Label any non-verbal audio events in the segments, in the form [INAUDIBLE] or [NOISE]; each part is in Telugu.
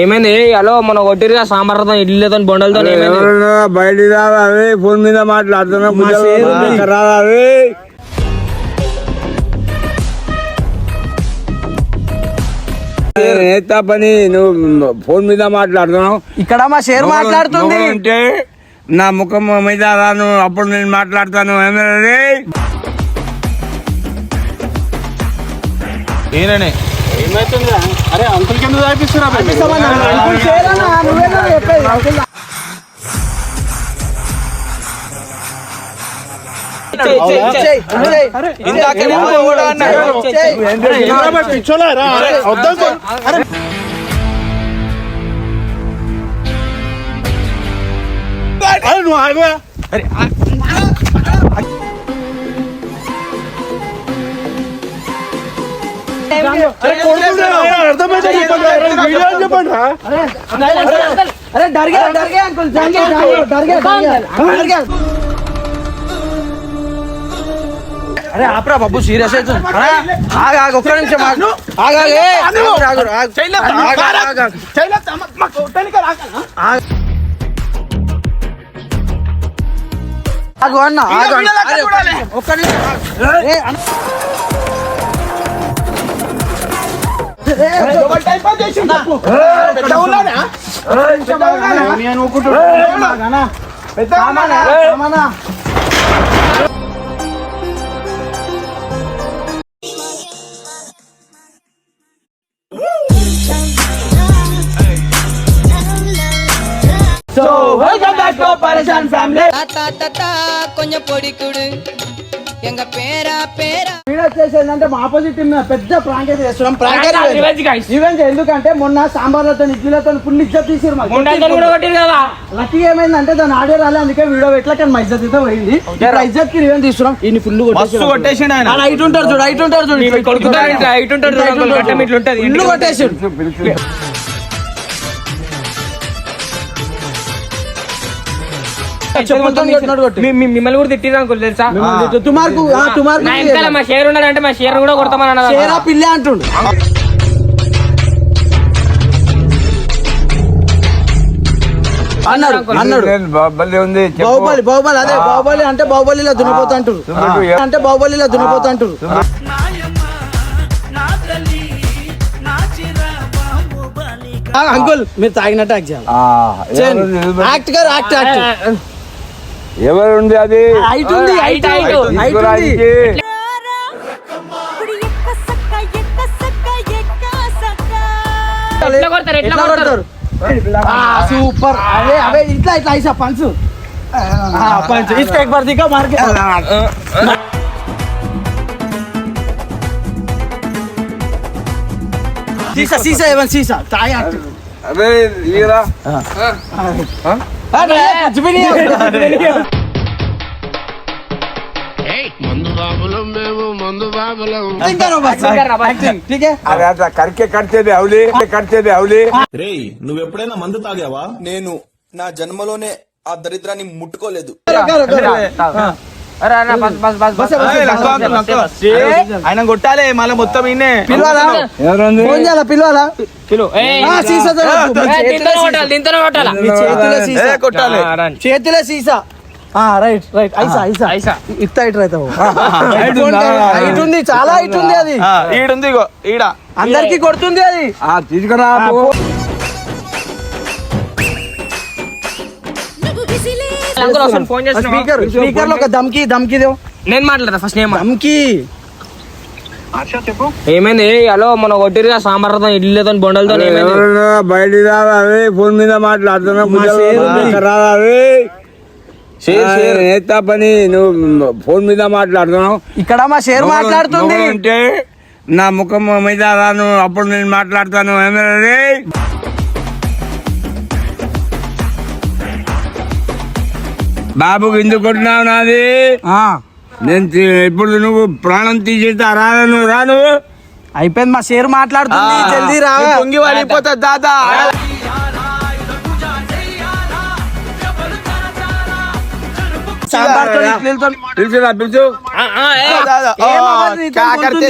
ఏమైంది? హలో మన కొట్టిరుగా సాంబార్తో ఇడ్లీతో బొండలతో బయటికి రావాలి ఫోన్ మీద మాట్లాడుతున్నా బుద్ధి రావాలి నేత పని నువ్వు ఫోన్ మీద మాట్లాడుతున్నావు? ఇక్కడ మా షేర్ మాట్లాడుతుంది. ఉంటే నా ముఖం మీద రాను అప్పుడు నేను మాట్లాడతాను. ఏమన్నది ఏననే అరే అంకుల్ కింద తాగిపిస్తురా అంకుల్ షేర్ అన్న, నువ్వేనా చెప్పేది? అంకుల్ చెయ్, చెయ్, చెయ్, చెయ్. ఇందాకనే ఎవడో అన్నాడు. చెయ్. పిచ్చోలా రా? అరే వద్దాం అరే అరే. నువ్వు ఆగువా. అరే కొడుతుండే అర్థమైతే చెప్పండి అరే వీడియో అని చెప్పండి రా. అరే డర్గే డర్గే అంకుల్ డర్గే డర్గే డర్గే డర్గే అరే ఆపరా బాబు సీరియస్ అవుతుంది అరే, ఆగు ఆగు ఒక్క నిమిషం ఆగు ఆగు ఆగు ఏ, ఆగు, ఆగు, ఆగు. So welcome back to Operation Family. Ta ta ta ta, konja podi kudu. எங்க பேரா பேரா వీడియో వచ్చేసి ఏంటంటే మా ఆపోజిట్ టీమ్ పెద్ద ప్రాంక్ అయితే చేస్తున్నాం ప్రాంక్ Revenge, guys. ఈవెంట్ ఎందుకంటే మొన్న సాంబార్లతో ఇడ్లీలతో ఫుల్ ఇజ్జత్ తీసిరు మాకు. బొండలతో కూడా కొట్టిరు కదా లక్కీ ఏమైందంటే దాని ఆడియో రాలే అందుకే వీడియో పెట్టలే కానీ మా ఇజ్జత్ అయితే పోయింది ఇప్పుడు ఆ ఇజ్జత్ కి రివెంజ్ తీసుకున్నాం ఈయన ఫుల్ మస్తు కొట్టేసిండు ఆయన హైట్ ఉంటారు చూడు హైట్ ఉంటారు చూడు మీ కొడుకుంటారు ఇట్లా, height ఉంటాడు చూడు, అంకుల్, గడ్డం ఇట్లా ఉంటది. ఫుల్ కొట్టేసాడు మిమ్మల్ని కూడా తిట్టిరు అంకుల్ తెలుసా? తుమార్కు ఆ, తుమార్కు నా వెనకాల మా షేర్ ఉన్నాడంటే మా షేర్ కూడా కొడతామని చేరా పిల్లి అంటుండు. అన్నాడు అన్నాడు. బాబల్లి ఉంది చెప్పు. బాహుబలి బాహుబలి అదే బాహుబలి అంటే బాహుబలిలో అంటారు దున్నపోతు. అంటే బాహుబలిలో అంటారు ఆ, అంకుల్ మీరు తాగినట్టు చేయాలి. యాక్ట్ గారు యాక్ట్ యాక్ట్. ఎవరు ఉంది అది హైట్ ఉంది హైట్ హైట్ హైట్ ఉంది తీసుకురానికి. ఎట్లా కొడతారు ఎట్లా ఎట్లా కొడతారు కొడతారు సూపర్ అదే అవే ఇట్లా ఇట్లా ఐసా పంచు పంచ్ इसका एक बार दिखा मार के सीसा सीसा एवं सीसा ताई आट అరే ఈరా अरे कुछ भी नहीं है एक्टिंग करो बस एक्टिंग ठीक है అరే అట్లా కరికే కడిచేది అవులి కడిచేది అవులి రేయ్ నువ్వెప్పుడైనా మందు తాగావా నేను నా జన్మలోనే ఆ దరిద్రాన్ని ముట్టుకోలేదు ఆయన కొట్టాలి మళ్ళీ మొత్తం ఇన్నే. పిలవాలా? ఫోన్ చేతిలో సీసా. Right right. ఐసా ఐసా. ఐసా. ఇట్ హైట్ రైట్ హైట్ ఉంది చాలా హైట్ ఉంది అది. ఈడుంది ఈడ. అందరికి కొడుతుంది అది. తీసుకురా స్పీకర్ స్పీకర్లో ఒక దమ్కి దమ్కి దేవు నేను మాట్లాడతా ఫస్ట్ నేను. దమ్కి ఏమైంది? హలో మన కొట్టిరుగా సాంబార్తో ఇడ్లీతో బొండలతో ఏమైంది? ఎవరన్నా బయటికి రావాలి ఫోన్ మీద మాట్లాడుతున్నా పని నువ్వు ఫోన్ మీద మాట్లాడుతున్నావు? ఇక్కడ మా షేర్ మాట్లాడుతుంది. ఉంటే నా ముఖం మీద రాను అప్పుడు నేను మాట్లాడతాను ఏమన్నది బాబుకి ఎందుకు కొట్టినావు నాది? ఆ, నేను ఇప్పుడు నువ్వు ప్రాణం తీసేస్తా రాను నువ్వు రాను అయిపోయింది మా షేర్ మాట్లాడుతుంది జల్దీ రా. పొంగి దాదా.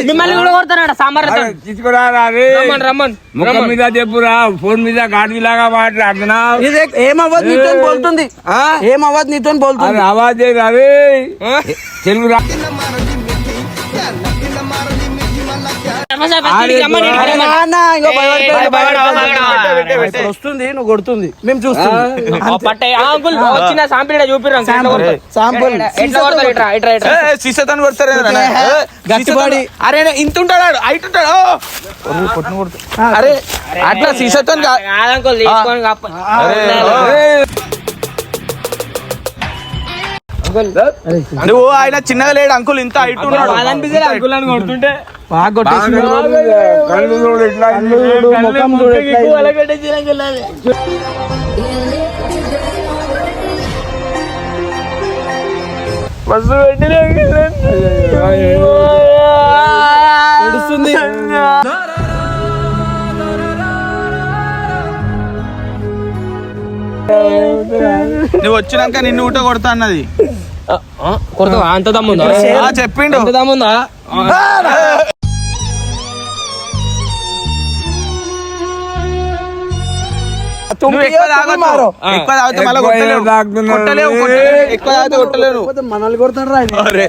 మిమ్మల్ని కూడా కొడతాడు సాంబార్ అరే, తీసుకురా రా రే. రమ్మన్ రమ్మన్ ముఖం మీద చెప్పురా ఫోన్ మీద గాడిలాగా మాట్లాడుతున్నావు ఇది ఏమవ్వదు నీతో పోతుంది ఏమవ్వదు నీతో తెలుగు రా. వస్తుంది నువ్వు కొడుతుంది. మేము వచ్చిన శాంపిల్ చూపిరా ఇట్రా సీసతను కొడతారు గట్టిపాడి. అరే ఇంత ఉంటాడు? హైట్ ఉంటాడు? అరే అట్లా సీసతో కాదంకుల్ తీసుకొని కప్ప- నువ్వు ఆయన చిన్నగా లేడు అంకుల్ ఇంత హైట్ ఉన్నాడు. నువ్వు వచ్చినాక నిన్ను ఊట కొడతా అన్నది. కొడతావా? అంత దమ్ముందా? ఆ, చెప్పిండు. అంత దమ్ముందా? మనల్ని కొడతాడు రా. అరే.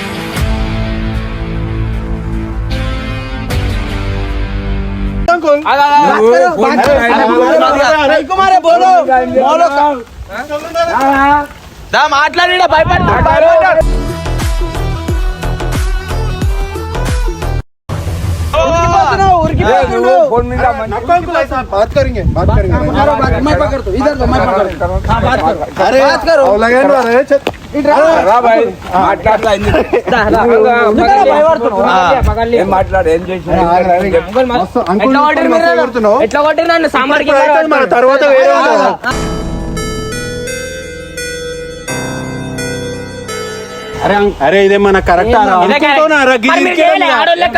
कुमार बोलो बोलो దా మాట్లాడినా భయపడతాడు ఫోన్ మీద మంచి- नको अंकुल ऐसा बात करेंगे बात करेंगे मारो बात मैं पकड़ दो इधर दो मैं पकड़ दो हाँ बात करो अरे बात करो अहो, लगे ना अरे ఎట్లా కొట్టిరు నన్ను? సాంబార్ తర్వాత అరే ఇదే మన కరెక్ట్ మీరు చేయలే, ఆడోళ్ళు లెక్క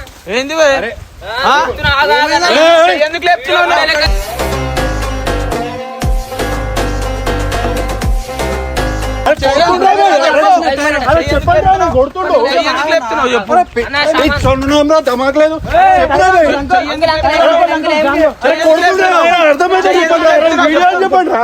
ఏంది. ఎందుకు లేపుతున్నావు నువ్వు? అరే చెప్పండి రా,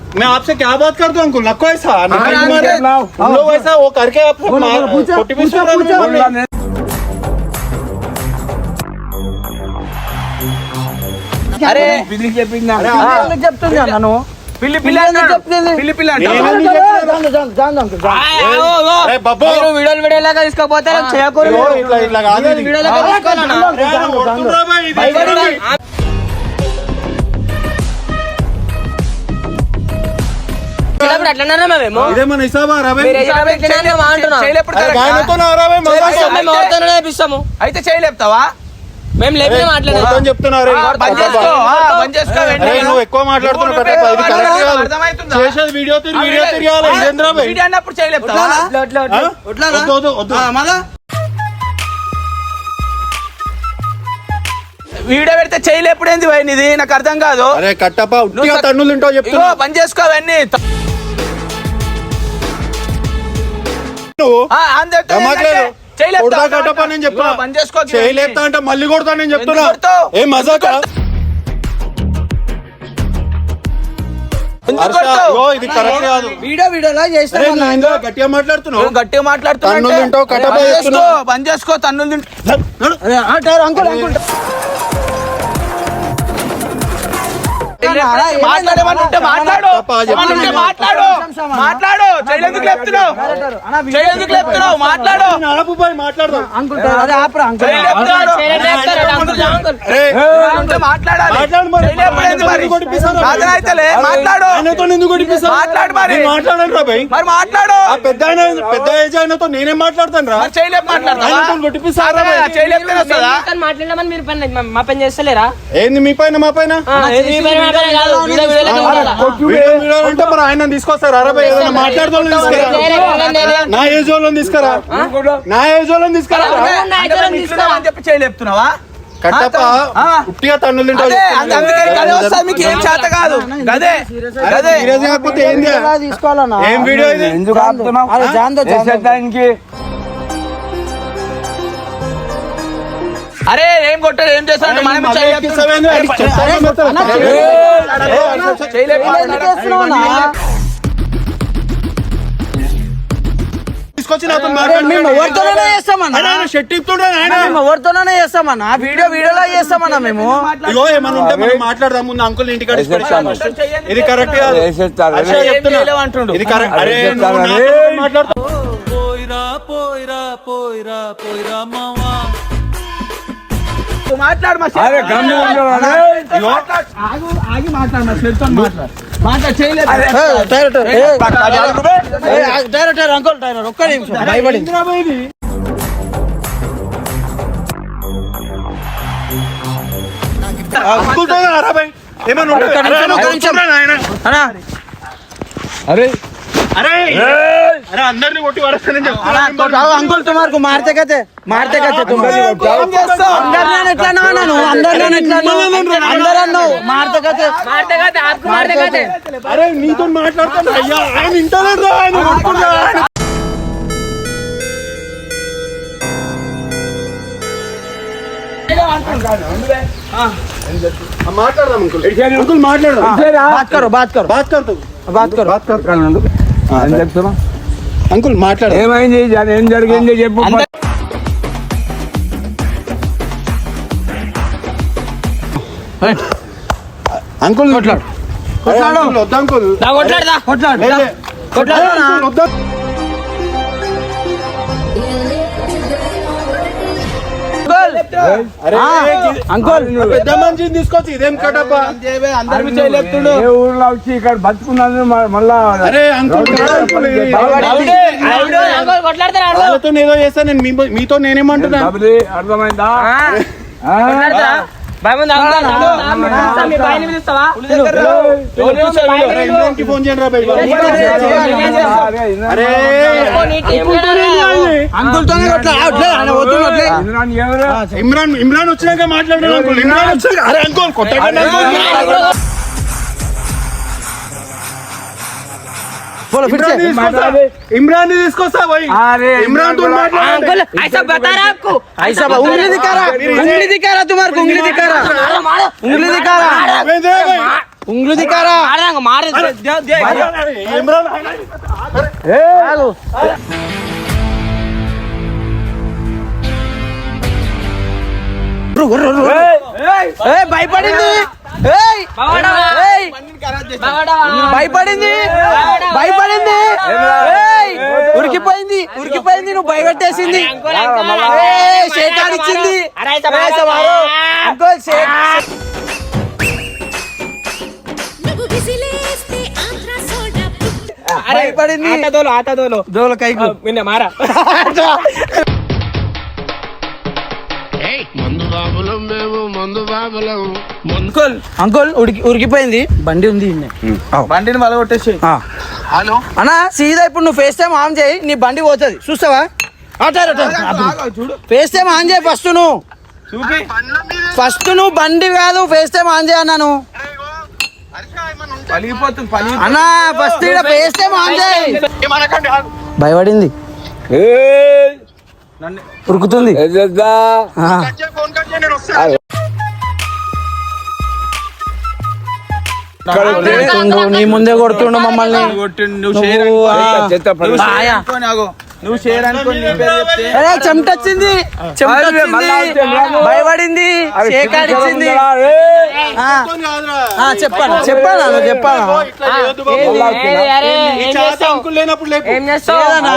मैं आपसे क्या बात करता हूँ अंकुल नको ऐसा नको हाँ, मारे। लाओ। हम लोग ऐसा वो करके आप बोलो, बोलो, पूछो, फोर्टी पूछो, पूछो। అరే పిల్లికి చెప్పిందా ఎందుకు చెప్తుంది నన్ను పిల్లి పిల్లి ఎందుకు అంటాడు. చెప్తుంది పిల్లి పిల్లి అంటాడు. నేనెందుకు చెప్తున్నాను? జాన్ జాన్ అంకుల్ జాన్ ఆ, ఓ, ఓ. అరే బాబు మీరు వీడియోలు వీడియోలాగా తీసుకోపోతే చేయకూడదు ఇగో ఇట్లా ఇట్లా కాదు ఇది. వీడియోలాగా తీసుకోవాలన్నా అయితే చేయలేపుతావా మేము మాట్లాడేది చెప్తున్నారు. నువ్వు ఎక్కువ మాట్లాడుతున్నావు? చేసేది వీడియో తిరిగి వీడియో తిరగాలి బై వీడియో అన్నప్పుడు చేయలేపుతావా వీడియో పెడితే చేయలేపుడు ఏంది భయ్ నీది? నాకు అర్థం కాదు. అరే కట్టప్ప ఉట్టిగా నువ్వు నువ్వు? కొడతా నేను చెప్తున్నా. చేయలేపుతా అంటే మళ్ళీ కొడతా చెప్తున్నా? ఏ మజాక? గట్టిగా మాట్లాడుతున్నావు? గట్టిగా మాట్లాడుతున్నావు తన్నులు అంటే తింటావు, కట్టప్ప బంద్ చేసుకో చేస్తున్నావు. బంద్ చేసుకో తన్నులు తింటావు అంకుల్ అంకుల్. మాట్లాడు. మాట్లాడు. మాట్లాడు. చేయలేందుకు లేపుతున్నావు? చేయలేందుకు లేపుతున్నావు? మాట్లాడు. ఆపు పోయి మాట్లాడదాం? అంకుల్ అరే ఆపరా అంకుల్. చేయలేపుతున్నాడు. అరే ఏమన్నా ఉంటే మాట్లాడాలి. మాట్లాడు మరి. మాట్లాడు. మరి. రా భయ్. మరి పెద్ద పెద్ద ఏజ్ ఆయనతో నేనేం మాట్లాడతాను రా చేయలేపు కొట్టిపిస్తారా మాట్లాడమని మీరు పని మా- మా పని చేస్తలేరా? ఏంది మీ పైన మా పైన? అంటే మరి ఆయన తీసుకొస్తారు? అరే భయ్ ఏదైనా మాట్లాడదాం తీసుకురా? నా ఏజ్ వాళ్ళని తీసుకురా? నా ఏజ్ వాళ్ళని తీసుకురా? చెప్పి చేయలేపుతున్నావా కట్టప్ప. ఉట్టిగా తన్నులు అదే అంద- మీకు ఏం చేత కాదు. సీరియస్ కాకపోతే ఏం వీడియో ఇది? ఎందుకు అరే ఏం కొట్టాడు ఏం చేస్తాడు మనం ఎవరితోనైనా చేస్తామన్నా వీడియో వీడియోలా చేస్తామన్నా మేము మాట్లాడదాం ముందు అంకుల్ ఇంటికాడ. ఇది కరెక్ట్ ఇది కరెక్ట్ మాట్లాడు మా? ఇగో మాట్లాడు డైరెక్టర్ అంకుల్ డైరెక్టర్ ఒక్క నిమిషం భయపడింది? అంకుల్. ఏమన్నా అరే, ఆయన కొడుతున్నాడు ఆయన. అన్నా అరే అరే అరే అందరిని కొట్టి పడేస్తానని చెప్తున్నా. అంకుల్ తుమార్కు మారితే కతే మారితే కతే తుమ్ ఏం చేస్తావు అందరు నేను ఎట్లా అన్నాను అందరు నేను ఎట్లా అన్నావు? అందరు అన్నావు మారితే కతే అరే నీతో మాట్లాడుతాను అయ్యా ఆయన ఇంటలేడు రా ఆయన కొట్టుకుంటా ఆయన ఆ, మాట్లాడదాం అంకుల్ అంకుల్ మాట్లాడదాం బాత్ కరో బాత్ కరో బాత్ కర్ తు. బాత్ కరో బాత్ కర్ ఏం చెప్తున్నావు? అంకుల్ మాట్లాడ. ఏమైంది? ఏం జరిగింది? చెప్పు. అంకుల్ కొట్లాడు. వద్దా అంకుల్. కొట్లాడదా కొట్లాడు లే, లే. కొట్లాడు అంకుల్, పెద్ద మనిషిని తీసుకొచ్చి ఇదేం కటప్ప? అందరికీ చేయలేపుతుడు ఏ ఊర్లో వచ్చి ఇక్కడ బతుకున్నాను మళ్ళా అరే అంకుల్ ఏదో చేస్తా నేను మీతో నేనేమంటున్నా? డబ్బులు అర్థమైందా? ఫోన్ చేయండి ఇమ్రాన్ ఇమ్రాన్ వచ్చినాక మాట్లాడాను అంకుల్? ఇమ్రాన్ వచ్చాక అరే అంకుల్ కొట్టండి बोलो फिर से। इमरान ही इसको सब भाई। अरे इमरान तो हाँ, तुम अंकल ऐसा बता रहा आपको। ऐसा उंगली दिखा रहा उंगली दिखा रहा तुम्हारे को उंगली दिखा रहा। मारो मारो। उंगली दिखा रहा। उंगली दिखा रहा। मारेंगे मारे। दे इमरान अरे हेलो। ए भाई पड़ी भयपడింది భయపడింది! భయపడింది! ఏయ్! ఉరికిపోయింది! ఉరికిపోయింది! నువ్వు భయపెట్టేసింది! ఇచ్చింది. అంకుల్ షేక్ భయపడింది! ఆటదోలు ఆటదోలు. దోల కైకు. నిన్న మారా. [LAUGHS] అంకుల్. అంకుల్ ఉడికి ఉరికిపోయింది బండి ఉంది. బండిని మలగొట్టేసి ఆ. అన్నా సీదా ఇప్పుడు నువ్వు ఫేస్ టైం ఆన్ చేయి నీ బండి పోతుంది. చూస్తావా? ఫేస్ టైం ఆన్ చేయి ఫస్ట్ నువ్వు. చూపి. ఫస్ట్ నువ్వు బండి కాదు ఫేస్ టైం ఆన్ చేయి అన్నాను అన్నా ఫస్ట్ ఇక్కడ ఫేస్ టైం ఆన్ చేయి. భయపడింది! ఉరుకుతుంది. నీ ముందే కొడుతుండు మమ్మల్ని నువ్వు షేర్ చెమటొచ్చింది రాదు. భయపడింది అరే, ఆ, చెప్పాను చెప్పాను అన్న చెప్పాను అంకుల్ లేనప్పుడు లేపు ఏం చేస్తావు ఏదన్నా?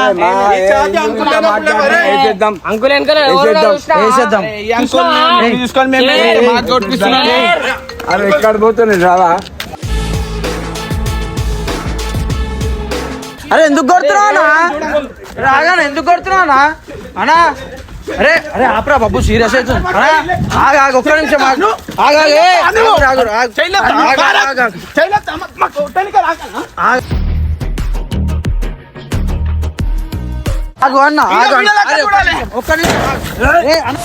అరే ఎందుకు కొడుతున్నావు అన్నా? రాగానే ఎందుకు కొడుతున్నావు అన్నా? అన్నా అరే అరే ఆపరా బాబు సీరియస్ అవుతుంది. ఆగు ఆగు ఒక్క నిమిషం ఆగు. ఆగు ఆగు ఆగు, అన్న ఆగు ఒక్క నిమిషం, అన్న.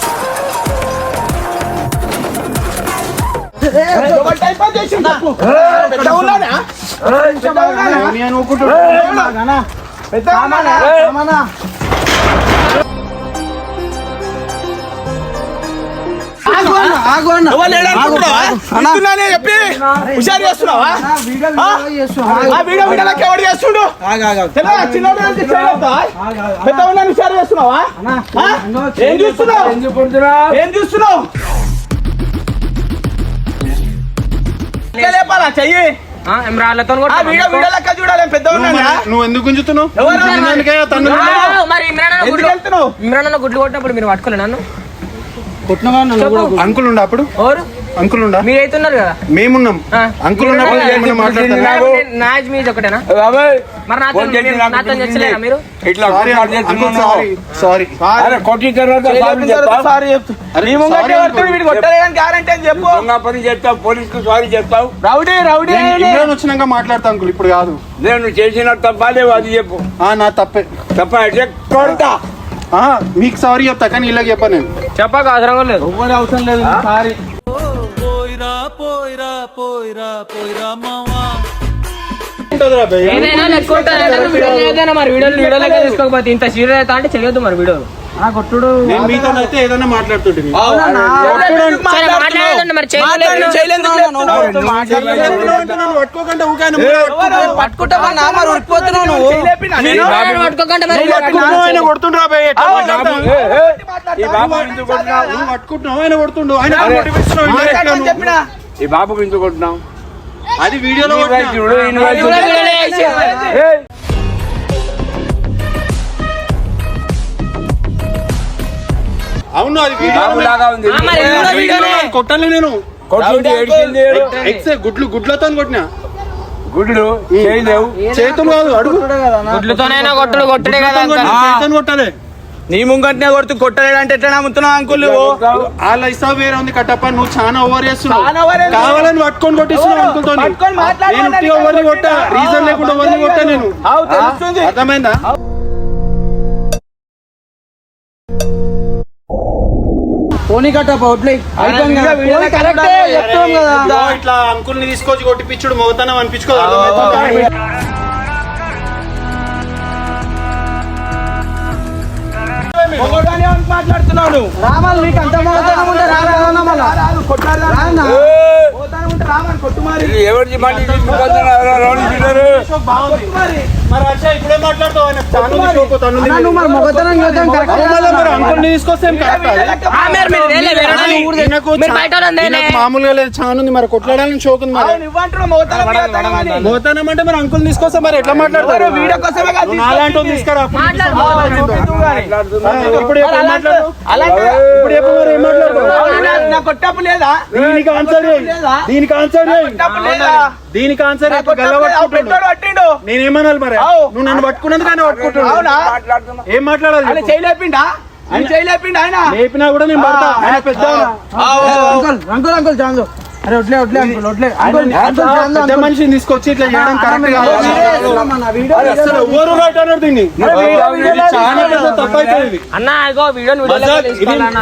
చెప్పి. హుషారు చేస్తున్నావా? వీడియో వీడియో చేస్తున్నా. ఆగు. ఆ వీడియో వీడియోలకి ఎవడు చేస్తుండు? చిన్నోడు? పెద్ద ఉన్నాను హుషారు చేస్తున్నావా? ఏం చూస్తున్నావు? ఏం చూస్తున్నావు? లేపాలా? చెయ్యి. రాళ్ళతో ఆ వీడియో వీడియో లెక్క చూడాలి పెద్ద ఉన్నానా నువ్వు ఎందుకు గుంజుతున్నావు? మరి ఇమ్రాన్ అన్న గుడ్లు వెళ్తున్నావు? ఇమ్రాన్ అన్న గుడ్లు కొట్టినప్పుడు మీరు పట్టుకోలే నన్ను? కొట్టినవా అంకుల్ ఉండా అప్పుడు? ఎవరు? అంకుల్ ఉండా మీరైతున్నారు కదా? మేమున్నాం. అంకుల్ ఉన్నప్పుడు నాజ్ మీది ఒకటేనా? మరి నాతో నాతో. చచ్చలేరా మీరు? ఇట్లా సారీ. సారీ కొట్టిన తర్వాత సారీ చెప్తావు? సారీ చెప్తా. నీ ముంగట్టే పడుతుంది వీడు కొట్టలేదని గ్యారంటీ అని చెప్పు. దొంగ పని చేస్తావు పోలీసుకు సారీ చెప్తావు. రౌడీ రౌడీ వచ్చినాక మాట్లాడతా అంకుల్ ఇప్పుడు కాదు. నేను చేసిన తప్పాలేవు అది చెప్పు. ఆ నా తప్పే. తప్ప కొడతా. ఆ మీకు సారీ చెప్తా కానీ ఇలా చెప్పా నేను. చెప్పక అవసరం లేదు. అవసరం లేదు సారీ. ఉంటుందిరా భయ్. ఏదైనా లెక్క ఉంటుంది కదా, వీడియో చేయొద్దన్నా మరి వీడియోలు వీడియో లెక్క తీసుకోకపోతే ఇంత సీరియస్ అవుతా అంటే చేయొద్దు మరి వీడియో కొట్టుడు. నేను మీతో అయితే ఏదైనా మాట్లాడుతుంటే సరే మాట్లాడదండి మరి చేయలేదు. పట్టుకోకుండా ఊకాను పట్టుకుంటావా. మరి ఉడిపోతున్నావు నువ్వు? పట్టుకోకుండా మరి ఆయన కొడుతుండ్రా బాబు పట్టుకుంటున్నావు? కొడుతుండు? ఆయన? చెప్పినా? ఈ బాబుకి ఎందుకు కొట్టినావు? అది వీడియోలో అవును అది లాగా ఉంది. కొట్టాలి నేను. కొట్టింది ఏడిచింది ఎక్స్ గుడ్లు గుడ్లతో కొట్టినా. గుడ్లు చేయలేవు. చేతులు కాదు అడుగు. గుడ్లతోనైనా కొట్టుడు కొట్టుడే కదా అంకల్. చేతులు కొట్టాలి. నీ ముంగట్నే కొడుతూ కొట్టలేడంటే ఎట్లా నమ్ముతున్నావు అంకుల్ వాళ్ళ ఇస్తావు వేరే ఉంది కట్టప్ప నువ్వు చాలా ఓవర్ చేస్తున్నావు. కావాలని పట్టుకొని కొట్టిస్తున్నావు మాట్లాడు నేను ఎవరిని కొట్టా? రీజన్ లేకుండా ఎవరిని కొట్టా నేను? అర్థమైందా? పోనీ కట్టప్ప వడ్లే అయిపోయింది కదా. కరెక్టే చెప్తాం కదా ఇట్లా అంకుల్ని తీసుకొచ్చి కొట్టిపిచ్చుడు మోతానం నువ్వు రామాలు మీకు అంత? ఎవరి మొగతనం మామూలుగా లేదు చాలా ఉంది మరి. కొట్లాడాలని షోక్ ఉంది పోతానం అంటే మరి అంకుల్ తీసుకొస్తే మరి ఎట్లా మాట్లాడతారు? తీసుకురా ఇప్పుడు ఇప్పుడు మరి ఏం లేదా? దీనికి ఆన్సర్. దీనికి ఆన్సర్ దీనికి ఆన్సర్ నేనేమనాలి మరి. నువ్వు నన్ను పట్టుకున్నందుకు ఆయన పట్టుకుంటున్నావు ఏం మాట్లాడాలి. చేయలేపిండా? ఆయన చేయలేపిండా ఆయన? లేపినా కూడా నేను పడతా. ఆయన పెద్ద. అంకుల్ అంకుల్ అంకుల్ చాందో అరే వడ్లే వడ్లే అంకుల్ వడ్లే అంకుల్ ఆయన అంకుల్ చాందో పెద్ద మనిషిని తీసుకొచ్చి ఇట్లా చేయడం కరెక్ట్ కాదు. వీడియో అసలు ఎవరు దీన్ని. అన్న ఇగో.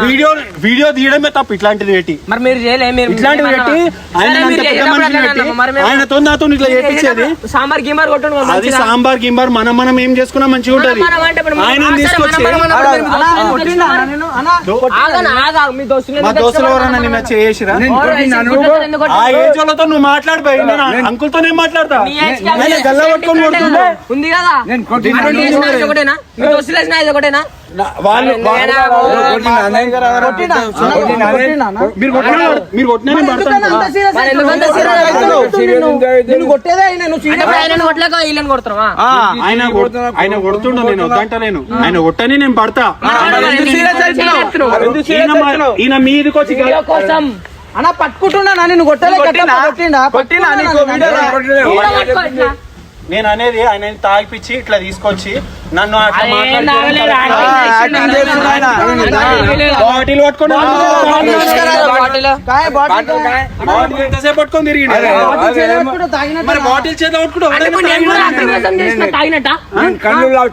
వీడియో వీడియో తీయడమే తప్పు ఇట్లాంటిది పెట్టి మరి మీరు చేయలే మీరు? పెట్టి ఆయన ఆయనతో నాతో ఇట్లా చేపించేది సాంబార్ గిమార్ కొట్టండి అది. సాంబార్ గింబార్ మనం మనం ఏం చేసుకున్నా మంచిగా ఉంటది. ఆయన తీసుకొచ్చి మీ దోస్తులు? ఎవరన్నా నిన్న చేసిరా? ఓ, రైస్ గుడ్డతో ఎందుకు ఆ కొట్టావు? ఏజ్ వాళ్ళతో నువ్వు మాట్లాడిపోయి నేను అంకుల్ తోనే మాట్లాడతా? మీ ఏజ్కి ఆయన గల్ల పట్టుకొని కొడుతుండే. ఉంది కదా? నేను కొట్టిన మరి నీ ఏజ్ నాది ఒకటేనా? మీ దోస్తులు వేసిన ఇది ఒకటేనా? నా- వాళ్ళు నేనా? మీరు ఆయన నేను. కొట్టని నేను పడతా. ఈయన మీదకి వచ్చి కోసం అన్నా పట్టుకుంటున్నా నా నిన్ను కొట్టలే? కొట్టిండా? కొట్టినా? నీకు వీడియో. నేను అనేది ఆయన తాగిపిచ్చి ఇట్లా తీసుకొచ్చి నన్ను అట్లా అరే, మాట్లాడి నాగలేదు, ఆ, యాక్టింగ్ చేస్తున్నాడు ఆయన. బాటిల్ పట్టుకొని బాటిల్. కాయ బాటిల్ కాయ. బాటిల్ ఎంతసేపు పట్టుకొని తిరిగి బాటిల్ చేయలే పట్టుకుంటూ తాగినట్టు? మరి బాటిల్ చేత పట్టుకుంటూ అంటే ఇప్పుడు నేను కూడా అక్రమం చేసిన తాగినట్టా? కన్ను లావు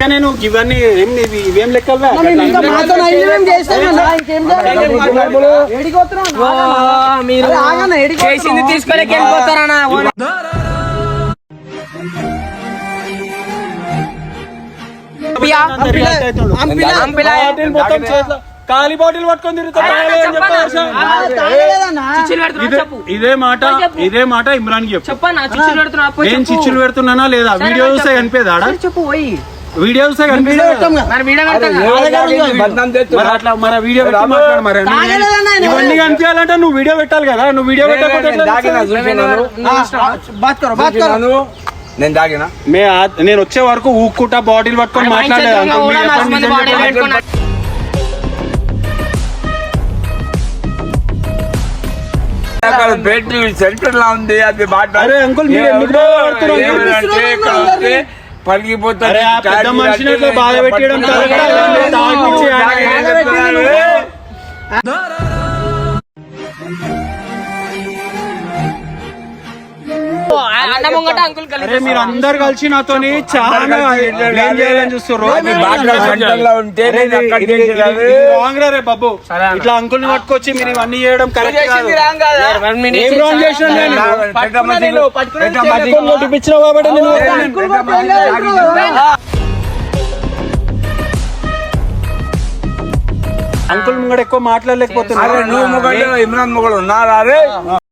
నేను ఇవన్నీ ఏం ఇవి అన్నా? మీరు చేసింది. బాటిల్ ఖాళీ పట్టుకొని ఇదే చెప్పు. ఇదే మాట. ఇదే మాట ఇమ్రాన్కి చెప్పు. నేను. చిచ్చులు పెడుతున్నానా లేదా? వీడియో చూస్తే చెప్పు. కనిపేదా ఆడ సరే, చెప్పు పోయి. వీడియో అట్లా మన పెట్టి మాట్లాడు మరి. నువ్వు తాగలేదన్నా ఆయన. ఇవన్నీ కనిపించాలంటే నువ్వు వీడియో పెట్టాలి కదా. నువ్వు వీడియో పెట్టకపోతే నేను దాగినా మే ఆ- నేను వచ్చే వరకు ఊక్కుంటా బాటిల్ పట్టుకొని మాట్లాడలేదు బాడీ. అక్కడ బ్యాటరీ సెంటర్ లా ఉంది అది బాట. అరే అంకుల్ మీరు ఎందుకు బాధపడుతున్నారు? ఏమంటే ఇక్కడ వస్తే పలిగిపోతుంది అరే ఆ పెద్ద మనిషిని అట్లా బాధ పెట్టడం కరెక్టా? మీరు తాగిపిచ్చి ఆయన- అరే మీరు అందరు కలిసి నాతోని చాలా ఏం చేయాలని చూస్తారు. రాంగ్ రే బాబు. ఇట్లా అంకుల్ని పట్టుకొచ్చి మీరు ఇవన్నీ చేయడం కరెక్ట్ కాదు? ఏం రాంగ్ చేసిన నేను? కాబట్టి నేను అంకుల్ ముంగడ ఎక్కువ మాట్లాడలేకపోతున్నా అరే నువ్వు మొగడు ఇమ్రాన్ మొగడు ఉన్నారా రే?